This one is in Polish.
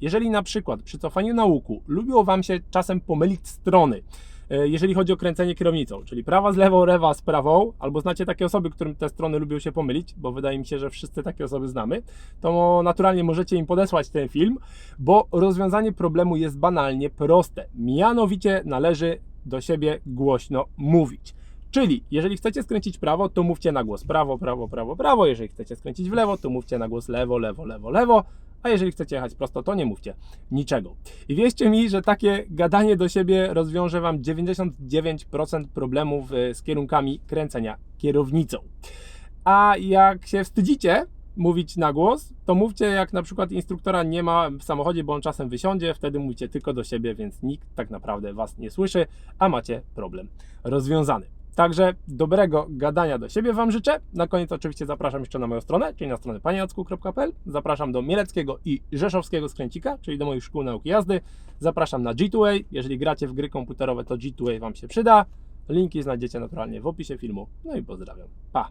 Jeżeli na przykład przy cofaniu na łuku lubiło Wam się czasem pomylić strony, e, jeżeli chodzi o kręcenie kierownicą, czyli prawa z lewą, lewa z prawą, albo znacie takie osoby, którym te strony lubią się pomylić, bo wydaje mi się, że wszyscy takie osoby znamy, to naturalnie możecie im podesłać ten film, bo rozwiązanie problemu jest banalnie proste. Mianowicie należy do siebie głośno mówić. Czyli jeżeli chcecie skręcić prawo, to mówcie na głos prawo, prawo, prawo, prawo. Jeżeli chcecie skręcić w lewo, to mówcie na głos lewo, lewo, lewo, lewo. A jeżeli chcecie jechać prosto, to nie mówcie niczego. I wierzcie mi, że takie gadanie do siebie rozwiąże Wam 99% problemów y, z kierunkami kręcenia kierownicą. A jak się wstydzicie mówić na głos, to mówcie jak na przykład instruktora nie ma w samochodzie, bo on czasem wysiądzie, wtedy mówicie tylko do siebie, więc nikt tak naprawdę Was nie słyszy, a macie problem rozwiązany. Także dobrego gadania do siebie Wam życzę. Na koniec oczywiście zapraszam jeszcze na moją stronę, czyli na stronę paniacku.pl. Zapraszam do Mieleckiego i Rzeszowskiego Skręcika, czyli do moich szkół nauki jazdy. Zapraszam na G2A. Jeżeli gracie w gry komputerowe, to G2A Wam się przyda. Linki znajdziecie naturalnie w opisie filmu. No i pozdrawiam. Pa!